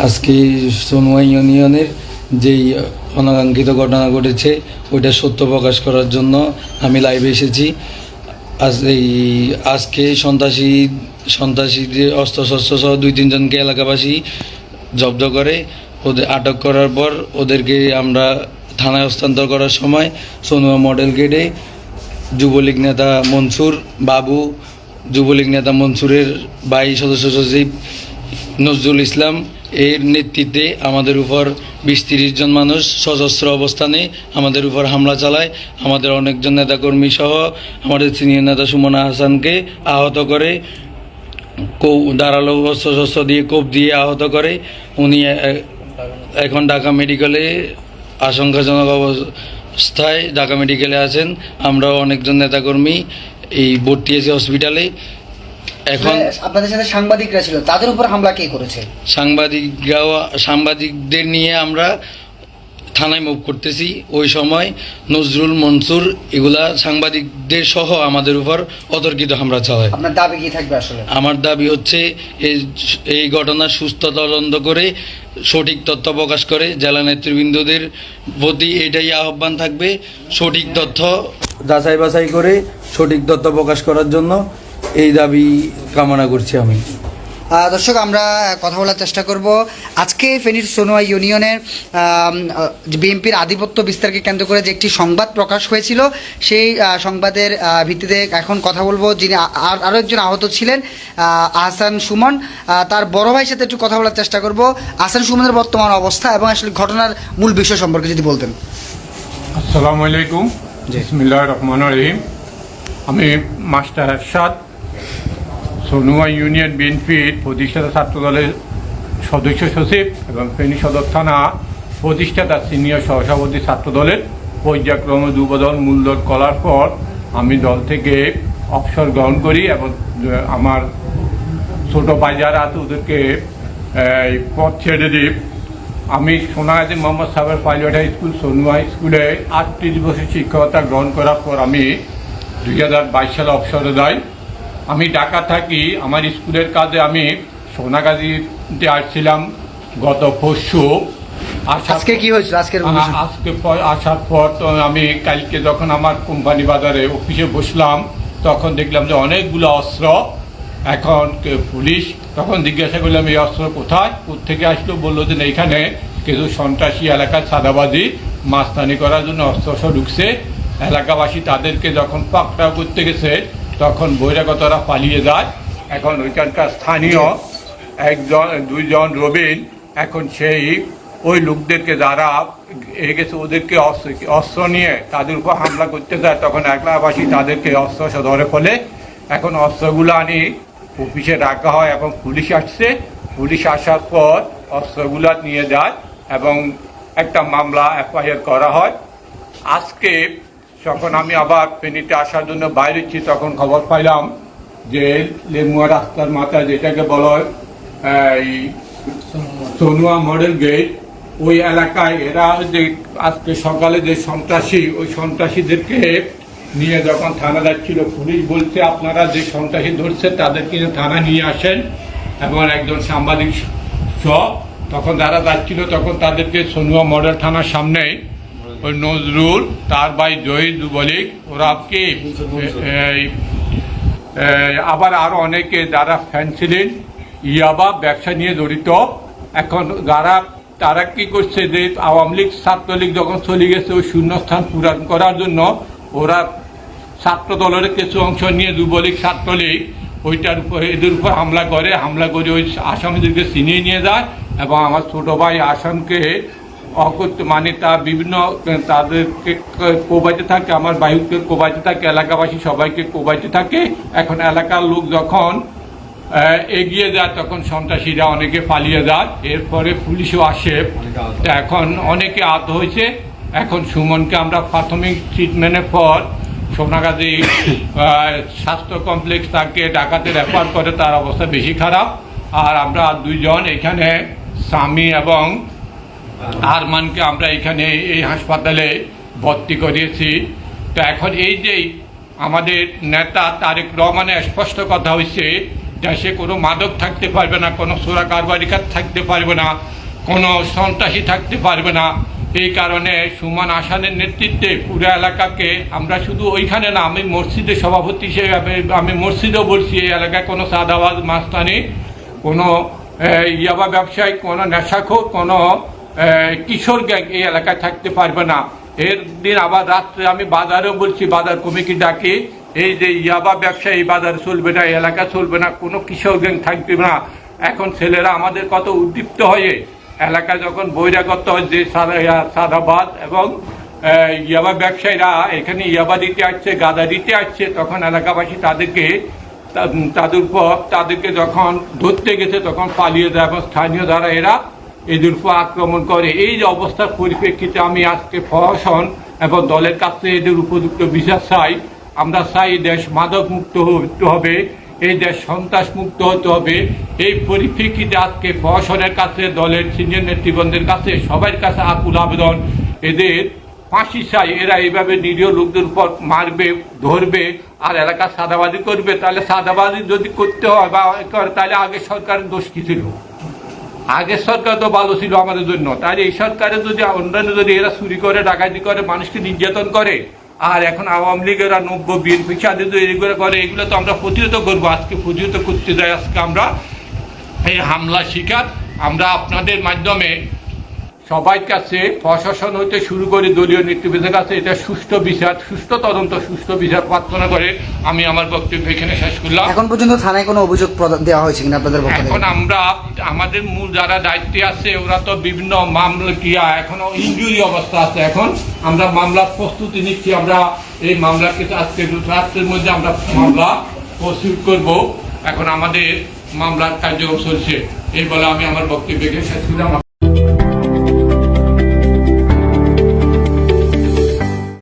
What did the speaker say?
আজকে সোনুয়া ইউনিয়নের যেই অনাকাঙ্ক্ষিত ঘটনা ঘটেছে, ওইটা সত্য প্রকাশ করার জন্য আমি লাইভে এসেছি। আজ এই, আজকে সন্ত্রাসী, সন্ত্রাসীদের অস্ত্রশস্ত্র সহ দুই তিনজনকে এলাকাবাসী জব্দ করে। ওদের আটক করার পর ওদেরকে আমরা থানায় হস্তান্তর করার সময় সোনুয়া মডেল গেটে যুবলীগ নেতা মনসুর বাবু, যুবলীগ নেতা মনসুরের বাই সদস্য সচিব নজরুল ইসলাম এর নেতৃত্বে আমাদের উপর বিশ তিরিশ জন মানুষ সশস্ত্র অবস্থানে আমাদের উপর হামলা চালায়। আমাদের অনেকজন নেতাকর্মী সহ আমাদের সিনিয়র নেতা সুমনা হাসানকে আহত করে, কৌ দাঁড়াল অস্ত্র দিয়ে কোপ দিয়ে আহত করে। উনি এখন ঢাকা মেডিকেলে আশঙ্কাজনক অবস্থায় ঢাকা মেডিকেলে আছেন। আমরাও অনেকজন নেতাকর্মী এই ভর্তি আছি হসপিটালে। এখন হ্যাঁ, আপনাদের সাথে সাংবাদিকরা ছিল তাদের উপর হামলা কে করেছে? সাংবাদিকরাও সাংবাদিকদের নিয়ে আমরা থানায় মুভ করতেছি। ওই সময় নজরুল মনসুর এগুলা সাংবাদিকদের সহ আমাদের উপর অতর্কিত হামলা চালায়। আপনার দাবি কি থাকবে আসলে? আমার দাবি হচ্ছে এই এই ঘটনার সুস্থ তদন্ত করে সঠিক তথ্য প্রকাশ করে জেলা নেতৃবৃন্দদের প্রতি এটাই আহ্বান থাকবে সঠিক তথ্য যাচাই বাছাই করে সঠিক তথ্য প্রকাশ করার জন্য এই দাবি কামনা করছি আমি। দর্শক আমরা কথা বলার চেষ্টা করব। আজকে ফেনীর সোনোয়া ইউনিয়নের বিএনপির আধিপত্য বিস্তারকে কেন্দ্র করে যে একটি সংবাদ প্রকাশ হয়েছিল সেই সংবাদের ভিত্তিতে এখন কথা বলব যিনি আর আরও একজন আহত ছিলেন আহসান সুমন। তার বড় ভাইয়ের সাথে একটু কথা বলার চেষ্টা করব। আহসান সুমনের বর্তমান অবস্থা এবং আসলে ঘটনার মূল বিষয় সম্পর্কে যদি বলতেন। আসসালামু আলাইকুম। রহমান রহিম। আমি মাস্টার এরশাদ সোনুয়া ইউনিয়ন বিএনপির প্রতিষ্ঠাতা ছাত্র দলের সদস্য সচিব এবং ফেনী সদর থানা প্রতিষ্ঠাতা সিনিয়র সহসভাপতি ছাত্র দলের পর্যায়ক্রমে দুবদল মূলদল করার পর আমি দল থেকে অবসর গ্রহণ করি এবং আমার ছোট ভাই যারা আছে ওদেরকে পথ ছেড়ে দিই আমি সোনাগাজী মোহাম্মদ সাহেবের পাইলট স্কুল, সোনুয়া স্কুলে আটত্রিশ বছর শিক্ষকতা গ্রহণ করার পর আমি দুই হাজার বাইশ সালে অবসরে যাই। আমি ঢাকা থাকি আমার স্কুলের কাজে আমি সোনাগাজীতে আসছিলাম গত পরশু। আজকে কি হয়েছিল? আজকে পর- আসার পর তো আমি কালকে যখন আমার কোম্পানি বাজারে অফিসে বসলাম তখন দেখলাম যে অনেকগুলো অস্ত্র। এখন পুলিশ? তখন জিজ্ঞাসা করলাম এই অস্ত্র কোথায়? থেকে আসলো? বলল যে না, এখানে কিছু সন্ত্রাসী এলাকার সাদাবাজি মাস্তানি করার জন্য অস্ত্র ঢুকছে। এলাকাবাসী তাদেরকে যখন পাকড়াও করতে গেছে তখন বহিরাগতরা পালিয়ে যায়। এখন ওইখানকার স্থানীয় একজন, দুইজন রবিন, এখন সেই ওই লোকদেরকে যারা গেছে, ওদেরকে অস্ত্র অস্ত্র নিয়ে তাদের উপর হামলা করতে যায়, তখন একলাবাসী তাদেরকে অস্ত্র ধরে ফেলে। এখন অস্ত্রগুলো আনি, অফিসে রাখা হয় এবং পুলিশ আসছে। পুলিশ আসার পর অস্ত্রগুলো নিয়ে যায় এবং একটা মামলা এফআইআর করা হয়। আজকে যখন আমি আবার ফেনীতে আসার জন্য বাইরেছি তখন খবর পাইলাম যে লেমুয়া রাস্তার মাথায় যেটাকে বলা হয় এই সোনুয়া মডেল গেট, ওই এলাকায় এরা যে আজকে সকালে যে সন্ত্রাসী, ওই সন্ত্রাসীদেরকে নিয়ে যখন থানা যাচ্ছিল, পুলিশ বলছে, আপনারা যে সন্ত্রাসী ধরছে তাদেরকে থানা নিয়ে আসেন। এবং একজন সাংবাদিক সহ তখন যারা যাচ্ছিল, তখন তাদেরকে সোনুয়া মডেল থানার সামনে ওই নজরুল তার ভাই জহির যুবলীগ ওরা কি আবার আরও অনেকে যারা ফ্যান ছিলেন ইয়াবা ব্যবসা নিয়ে জড়িত এখন যারা তারা কি করছে যে আওয়ামী লীগ ছাত্রলীগ যখন চলে গেছে ওই শূন্যস্থান পূরণ করার জন্য ওরা ছাত্র দলের কিছু অংশ নিয়ে যুবলীগ ছাত্রলীগ ওইটার উপরে এদের উপর হামলা করে হামলা করে ওই আসামিদেরকে ছিনিয়ে নিয়ে যায় এবং আমার ছোট ভাই আসামকে মানে তা বিভিন্ন তাদেরকে কোবাইতে থাকে আমার বায়ুকে কোবাইতে থাকে এলাকাবাসী সবাইকে কোবাইতে থাকে। এখন এলাকার লোক যখন এগিয়ে যায় তখন সন্ত্রাসীরা অনেকে পালিয়ে যায়। এরপরে পুলিশও আসে। এখন অনেকে আহত হয়েছে। এখন সুমনকে আমরা প্রাথমিক ট্রিটমেন্টের পর সোনাগাজী স্বাস্থ্য কমপ্লেক্স তাকে ডাকাতে রেফার করে তার অবস্থা বেশি খারাপ। আর আমরা দুইজন এখানে স্বামী এবং আরমানকে আমরা এখানে এই হাসপাতালে ভর্তি করিয়েছি। তো এখন এই যে আমাদের নেতা তারেক রহমানের স্পষ্ট কথা হয়েছে দেশে কোনো মাদক থাকতে পারবে না, কোনো সোরা কারবারিকার থাকতে পারবে না, কোনো সন্ত্রাসী থাকতে পারবে না। এই কারণে সুমান আসানের নেতৃত্বে পুরো এলাকাকে আমরা শুধু ওইখানে না, আমি মসজিদের সভাপতি হিসেবে, আমি মসজিদেও বলছি, এই এলাকায় কোনো সাদাবাদ মাস্তানি, কোনো ইয়াবা ব্যবসায়ী, কোনো নেশাখোর, কোনো কিশোর গ্যাং এই এলাকায় থাকতে পারবে না। এর দিন আবার রাত্রে আমি বাজারেও বলছি, বাজার কমিটি ডাকি, এই যে ইয়াবা ব্যবসা এই বাজার চলবে না, এই এলাকা চলবে না, কোনো কিশোর গ্যাং থাকবে না। এখন ছেলেরা আমাদের কত উদ্দীপ্ত হয়ে এলাকায় যখন বহিরাগত হয়, যে সাদা- সাদাবাদ এবং ইয়াবা ব্যবসায়ীরা এখানে ইয়াবা দিতে আসছে, গাদা দিতে আসছে, তখন এলাকাবাসী তাদেরকে, তাদের উপর, তাদেরকে যখন ধরতে গেছে, তখন পালিয়ে যায় এবং স্থানীয় দ্বারা এরা এদের উপর আক্রমণ করে। এই যে অবস্থার পরিপ্রেক্ষিতে আমি আজকে প্রশাসন এবং দলের কাছে এদের উপযুক্ত বিচার চাই। আমরা চাই দেশ মাদক মুক্ত হতে হবে, এই দেশ সন্ত্রাস মুক্ত হতে হবে। এই পরিপ্রেক্ষিতে আজকে প্রশাসনের কাছে, দলের সিনিয়র নেতৃবৃন্দের কাছে, সবার কাছে আকুল আবেদন। এদের ফাঁসি চাই। এরা এইভাবে নিরীহ লোকদের উপর মারবে, ধরবে, আর এলাকা সাদাবাজি করবে। তাহলে সাদাবাজি যদি করতে হয় বা তাহলে আগে সরকারের দোষ কি ছিল? আগের সরকার তো ভালো ছিল আমাদের জন্য। তাই এই সরকারে যদি, অন্যান্য যদি এরা চুরি করে, ডাকাতি করে, মানুষকে নির্যাতন করে, আর এখন আওয়ামী লীগেরা নব্য বিএনপি সাথে যদি এগুলো করে, এগুলো তো আমরা প্রতিহত করব। আজকে প্রতিহত করতে যাই, আজকে আমরা এই হামলা শিকার। আমরা আপনাদের মাধ্যমে সবাই কাছে প্রশাসন হইতে শুরু করে দলীয় নেতৃবৃন্দের কাছে এটা সুষ্ঠু বিচার সুষ্ঠু তদন্ত সুষ্ঠু বিচার প্রার্থনা করে আমি আমার বক্তব্য এখানে শেষ করলাম। এখন পর্যন্ত থানায় কোনো অভিযোগ প্রদান- দেওয়া হয়েছে কিনা আপনাদের পক্ষ এখন আমরা আমাদের মূল যারা দায়িত্বে আছে ওরা তো বিভিন্ন মামলা কিয়া এখনও ইঞ্জুরি অবস্থা আছে এখন। আমরা মামলার প্রস্তুতি নিচ্ছি আমরা এই মামলাকে আজকে দু রাত্রের মধ্যে আমরা মামলা প্রস্তুত করব। এখন আমাদের মামলার কার্যক্রম চলছে। এই বলে আমি আমার বক্তব্যকে শেষ করলাম।